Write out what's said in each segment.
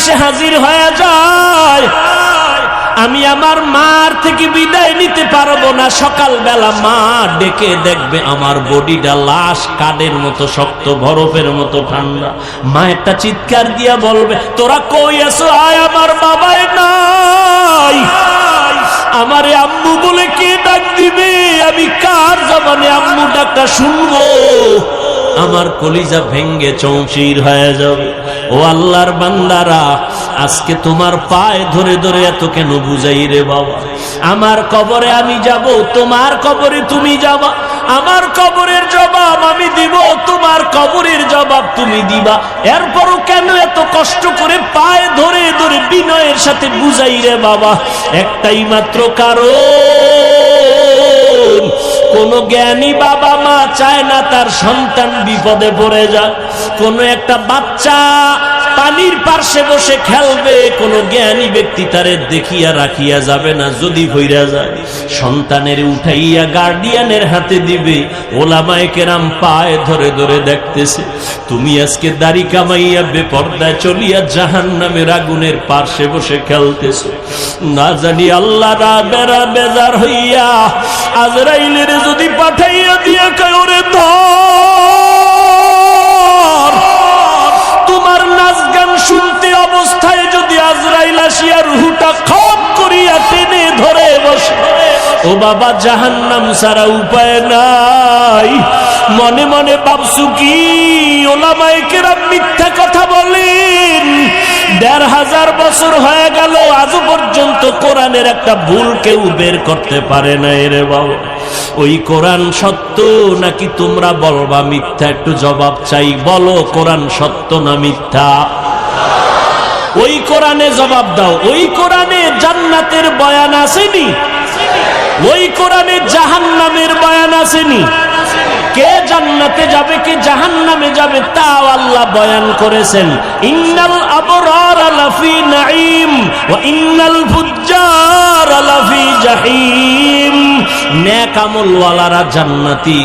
এসে হাজির হয়ে যায়। আমি আমার মার থেকে বিদায় নিতে পারব না। সকালবেলা মা ডেকে দেখবে আমার বডিটা লাশ কাঠের মতো, শক্ত বরফের মতো, ঠান্ডা। মা একটা চিৎকার দিয়া বলবে, তোরা কই আছো? আয় আমার বাবাই নাই। আমারে আম্মু বলে কে ডাক দিবে? আমি কার জবানে আম্মু ডাকটা শুনব? আমার কলিজা ভেঙ্গে চৌচির হয়ে যাবে। ও আল্লাহর বান্দারা, আজকে তোমার পায়ে ধরে ধরে এত কেন বুঝাই রে বাবা? আমার কবরে আমি যাব, তোমার কবরে তুমি যাবা। আমার কবরের জবাব আমি দিব, তোমার কবরের জবাব তুমি দিবা। এরপরও কেন এত কষ্ট করে পায়ে ধরে ধরে বিনয়ের সাথে বুঝাই রে বাবা? একটাই মাত্র কারণ, কোন জ্ঞানী বাবা মা চায় না তার সন্তান বিপদে পড়ে যায় কোন একটা বাচ্চা পানির পার্শ্বে বসে খেলবে, কোন জ্ঞানী ব্যক্তি তারে দেখিয়া রাখিয়া যাবে না, যদি ভইরা যায়। সন্তানের উঠাইয়া গার্ডিয়ানের হাতে দিবে, ওলামায় কেরাম পায়ে ধরে ধরে দেখতেছে, তুমি আজকে দাড়ি কামাইয়া বেপর্দায় চলিয়া জাহান নামের আগুনের পার্শ্বে বসে খেলতেছ। না জানি আল্লাহ বেড়া বেজার হইয়া আজরাইলের যদি পাঠাইয়া দিয়া কায়রে ধর। শুনতে অবস্থায় যদি আজরাইল আসিয়া রুহুটা খপ করিয়া টেনে ধরে বসে। ও বাবা, জাহান্নাম সারা উপায় নাই। মনে মনে ভাবছু কি? ওলামায় কেরাম মিথ্যা কথা বলেন। দেড় হাজার বছর হয়ে গেল, আজও পর্যন্ত কোরআনের একটা ভুল কেউ বের করতে পারে না রে বাবা। ওই কোরআন সত্য নাকি তোমরা বলবা মিথ্যা? একটু জবাব চাই। বলো, কোরআন সত্য না মিথ্যা? ওই কোরআনে জবাব দাও। ওই কোরআনে জান্নাতের বয়ান আসেনি? ওই কোরআনে জাহান্নামের বয়ান আসেনি? কে জান্নাতে যাবে, কে জাহান্নামে যাবে, তাও আল্লাহ বয়ান করেছেন। ইন্নাল আবরার লাফি নাঈম, ওয়া ইন্নাল ফুজ্জার লাফি জাহিম। নেক আমলওয়ালারা জান্নাতি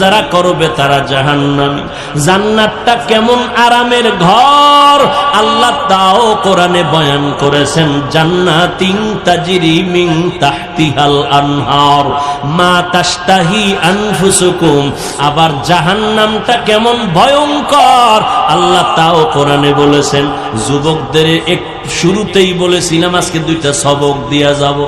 যারা করবে তারা জাহান্নামী। জান্নাতটা কেমন আরামের ঘর, আল্লাহ তাও কোরআনে বয়ান করেছেন জান্নাতিন তাজরি মিন তাহতিহাল আনহার, মা তাশতাহি আনফুসুকুম। আবার জাহান্নামটা কেমন ভয়ঙ্কর, আল্লাহ তাও কোরআনে বলেছেন, যুবকদের এক শুরুতেই বলেছিলাম, আজকে দুইটা সবক দিয়া যাব।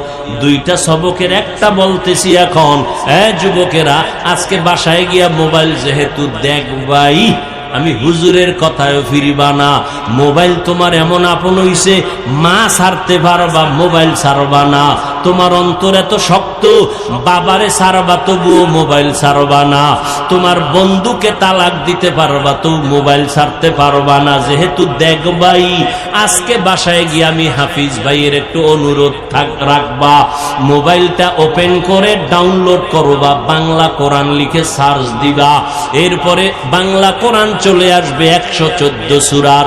দুইটা সবকের একটা বলতেছি এখন হ্যাঁ যুবকেরা, আজকে বাসায় গিয়া মোবাইল যেহেতু দেখবাই আমি হুজুরের কথায় ফিরিবা না। মোবাইল তোমার এমন আপন হইছে, মা ছাড়তে পারবা, মোবাইল ছাড়বা না। তোমার অন্তর এত শক্ত, বাবারে ছাড়বা তবুও মোবাইল ছাড়বা না। তোমার বন্ধুকে তালাক দিতে পারবা তো মোবাইল ছাড়তে পারবা না। যেহেতু দেখ দেখবাই আজকে বাসায় গিয়ে আমি হাফিজ ভাইয়ের একটু অনুরোধ থাক, রাখবা। মোবাইলটা ওপেন করে ডাউনলোড করবা, বাংলা কোরআন লিখে সার্চ দিবা। এরপরে বাংলা কোরআন চলে আসবে একশো চোদ্দ সুরার।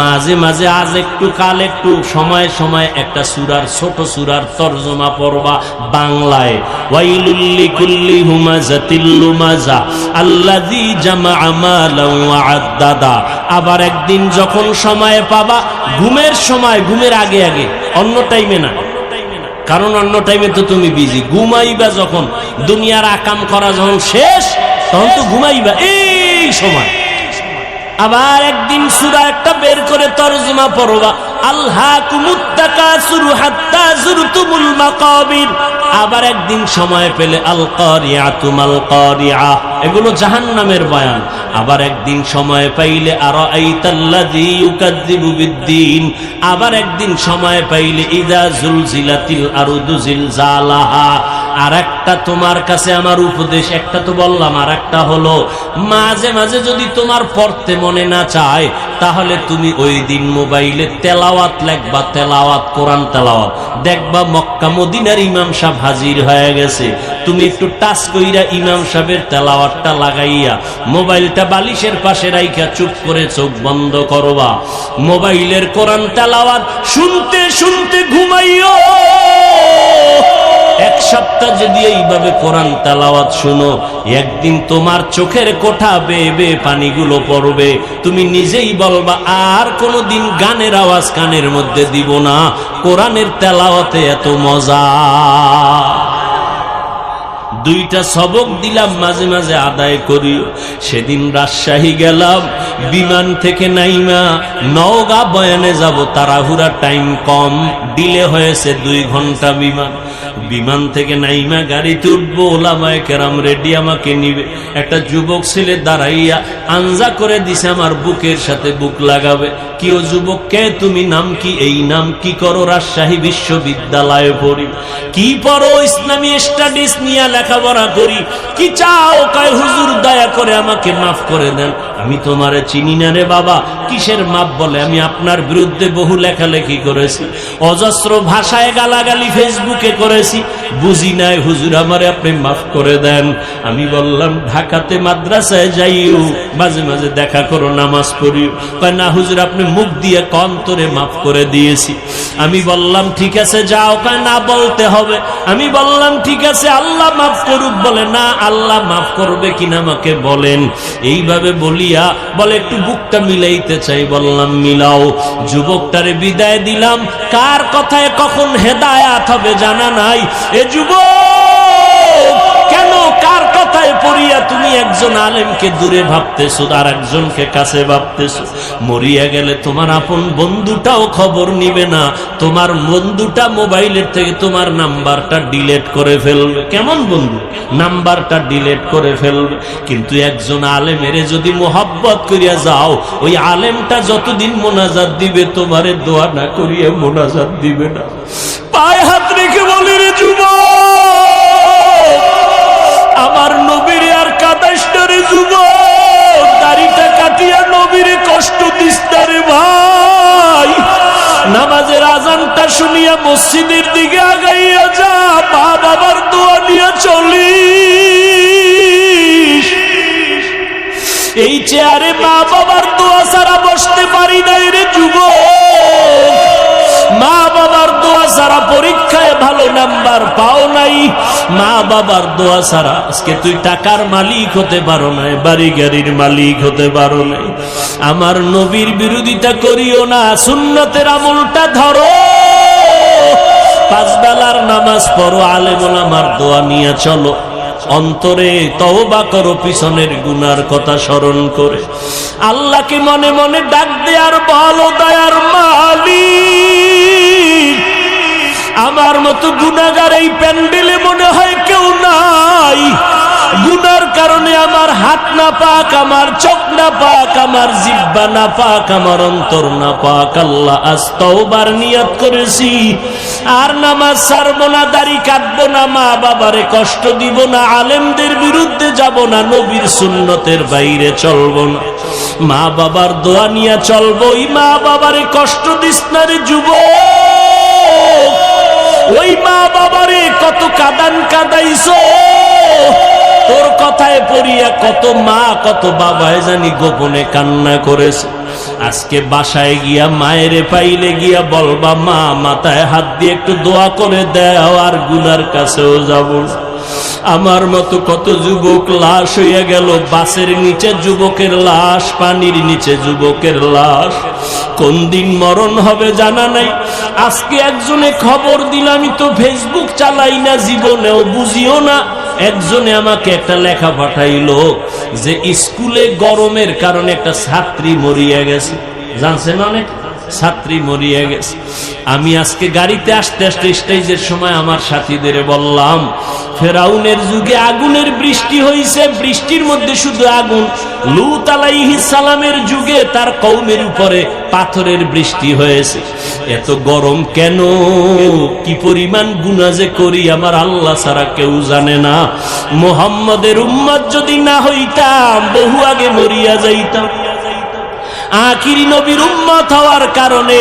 মাঝে মাঝে আজ একটু, কাল একটু, সময় সময় একটা সুরার, ছোট সুরার তর্জমা পড়বা বাংলায়। ওয়াইলুল্লি কুল্লি হুমাজাতিল লুমাজা, আল্লাযী জামাআ মালান ওয়া আদ্দাদা। আবার একদিন যখন সময় পাবা, ঘুমের সময়, ঘুমের আগে আগে, অন্য টাইমে না। কারণ অন্য টাইমে তো তুমি বিজি ঘুমাইবা যখন, দুনিয়ার আকাম করা যখন শেষ, তখন তো ঘুমাইবা। এই সময়। আবার একদিন সুরা একটা বের করে তরজমা পড়বা আবার একদিন সময় পেলে আল তুমাল এগুলো এগুলো জাহান্নামের বয়ান। আবার একদিন সময় পাইলে আর আবার একদিন সময় পাইলে ইদা জুল জিলাতিল আরুদু জিল জিলজালাহা। আর একটা তোমার কাছে আমার উপদেশ, একটা তো বললাম আর একটা হলো, মাঝে মাঝে যদি তোমার পড়তে মনে না চায়, তাহলে তুমি ওই দিন মোবাইলে তেলাওয়াত লেখবা, তেলাওয়াত, কোরআন তেলাওয়াত। দেখবা মক্কা মদিনার ইমাম সাহেব হাজির হয়ে গেছে। তুমি একটু টাচ কইরা ইমাম সাহেবের তেলাওয়াতটা লাগাইয়া, মোবাইলটা বালিশের পাশে রাইখা, চুপ করে চোখ বন্ধ করবা। মোবাইলের কোরআন তেলাওয়াত শুনতে শুনতে ঘুমাইও। এক সপ্তাহ যদি এইভাবে কোরআন তালাওয়াত শুনো, একদিন তোমার চোখের কোঠা বেয়ে বেয়ে পানিগুলো পড়বে। তুমি নিজেই বলবা, আর কোনো দিন গানের আওয়াজ কানের মধ্যে দিব না। কোরআনের তেলাওয়াতে এত মজা। দুইটা সবক দিলাম, মাঝে মাঝে আদায় করি সেদিন রাজশাহী গেলাম, বিমান থেকে নাইমা, নওগা বয়ানে যাব তাড়াহুড়া টাইম কম, ডিলে হয়েছে দুই ঘণ্টা বিমান। বিমান থেকে নাইমা গাড়িতে উঠবো, ওলামায় কেরাম রেডি আমাকে নিবে। একটা যুবক ছেলে দাঁড়াইয়া আঞ্জা করে দিছে, আমার বুকের সাথে বুক লাগাবে। কি ও যুবক, কে তুমি? নাম কি? এই নাম কি করো? রাজশাহী বিশ্ববিদ্যালয়ে পড়ি। কি পড়ো? ইসলামী স্টাডিজ নিয়ে লেখাপড়া করি। কি চাও? কায়, হুজুর, দয়া করে আমাকে মাফ করে দেন। আমি তোমারে চিনি না রে বাবা। কিসের মাপ বলে? আমি আপনার বিরুদ্ধে বহু লেখালেখি করেছি। অজস্র ভাষায় গালাগালি ফেসবুকে করেছি। বুঝি নাই, হুজুর আমারে আপনি মাফ করে দেন। আমি বললাম, ঢাকাতে মাদ্রাসায় যাইও, মাঝে মাঝে দেখা করো, নামাজ পড়িও। না হুজুর, আপনি মুখ দিয়ে কন্তরে মাফ করে দিয়েছি। আমি বললাম, ঠিক আছে, যাও। কয়, না বলতে হবে। আমি বললাম, ঠিক আছে, আল্লাহ মাফ করুক বলে। না, আল্লাহ মাফ করবে কিনা আমাকে বলেন। এইভাবে বলিয়া, বলে, একটু বুকটা মিলাইতে চাই, বললাম, মিলাও। যুবকটারে বিদায় দিলাম। কার কথায় কখন হেদায়াত হবে জানা নাই? এ যুবক! কথায় পড়িয়া তুমি একজন আলেমকে দূরে ভাবতেছো, আর একজনকে কাছে ভাবতেছো। মরিয়া গেলে তোমার আপন বন্ধুটাও খবর নিবে না। তোমার বন্ধুটা মোবাইলের থেকে তোমার নাম্বারটা ডিলেট করে ফেলবে। কেমন বন্ধু? নাম্বারটা ডিলেট করে ফেলবে। কিন্তু একজন আলেমেরে যদি মোহাব্বত করিয়া যাও, ওই আলেমটা যতদিন মোনাজাত দিবে, তোমারে দোয়া না করিয়া মোনাজাত দিবে না। আজানটা শুনিয়া মসজিদের দিকে আগাইয়া যা, মা বাবার দোয়া নিয়ে চলি এই চেয়ারে মা বাবার দোয়া সারা বসতে ছাড়া পরীক্ষায় ভালো নাম্বার পাও নাই, মা বাবার দোয়া ছাড়া আজকে তুই টাকার মালিক হতে পারো নাই, বাড়ি গাড়ির মালিক হতে পারো নাই। আমার নবীর বিরোধিতা করিও না, সুন্নতের আমলটা ধরো। পাঁচ বেলার নামাজ পড়ো আলেমন আমার দোয়া নিয়ে চলো। অন্তরে তওবা করো, পিছনের গুনার কথা স্মরণ করে। আল্লাহকে মনে মনে ডাক দে আর বলো, দয়ার মালিক। আমার মতো গুনাগার এই প্যান্ডেলে মনে হয় কেউ নাই। গুনার কারণে আমার হাত না পাক, আমার চোখ না পাক, আমার জিব্বা না পাক, আমার অন্তর না পাক। আল্লাহ আজ নিয়ত করেছি। আর নামাজ ছাড়বো না, দাড়ি কাটবো না, মা বাবারে কষ্ট দিব না, আলেমদের বিরুদ্ধে যাব না, নবীর সুন্নতের বাইরে চলব না। মা বাবার দোয়া নিয়ে চলবো ওই মা বাবারে কষ্ট দিস না রে যুবক। ওই মা বাবারে কত কাদান কাদাইছো তোর কথায় পড়িয়া কত মা, কত বাবায় জানি গোপনে কান্না করেছে আজকে বাসায় গিয়া মায়েরে পাইলে গিয়া বলবা, মা, মাথায় হাত দিয়ে একটু দোয়া করে দেও, আর গুনার কাছেও যাব না। আমার মতো কত যুবক লাশ হইয়া গেল। বাসের নিচে যুবকের লাশ, পানির নিচে যুবকের লাশ। কোন দিন মরণ হবে জানা নাই। আজকে একজনে খবর দিল আমি তো ফেসবুক চালাই না, জীবনেও বুঝিও না। একজনে আমাকে একটা লেখা পাঠাইলো যে, স্কুলে গরমের কারণে একটা ছাত্রী মরিয়া গেছে। জানছেন অনেক? ছাত্রী মরিয়া গেছে। আমি আজকে গাড়িতে আসতে আসতে স্টেজের সময় আমার সাথীদের বললাম, ফেরাউনের যুগে আগুনের বৃষ্টি হয়েছে বৃষ্টির মধ্যে শুধু আগুন। লুত আলাইহিস সালামের যুগে তার কৌমের উপরে পাথরের বৃষ্টি হয়েছে। এত গরম কেন? কি পরিমাণ গুণা যে করি আমার আল্লাহ ছাড়া কেউ জানে না। মোহাম্মদের উম্মত যদি না হইতাম, বহু আগে মরিয়া যাইতাম। আখিরি নবীর উম্মত হওয়ার কারণে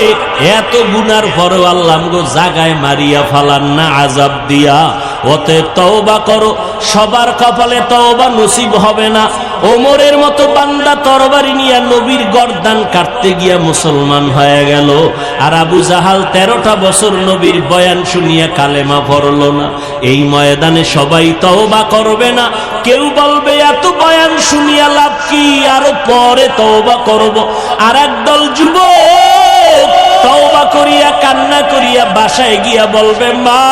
এত গুনার পরেও আল্লাহ জাগায় মারিয়া ফালান না আজাব দিয়া। অতএব তওবা করো, সবার কপালে তওবা নসিব হবে না। ওমরের মতো বান্দা তরবারি নিয়ে নবীর গর্দান কাটতে গিয়া মুসলমান হয়ে গেল। আর আবু জাহাল তেরোটা বছর নবীর বয়ান শুনিয়া কালেমা পড়ল না। এই ময়দানে সবাই তওবা করবে না। কেউ বলবে, এত বয়ান শুনিয়া লাভ কি? আরও পরে তওবা করব। আর একদল যুবক তওবা করিয়া, কান্না করিয়া বাসায় গিয়া বলবে, মা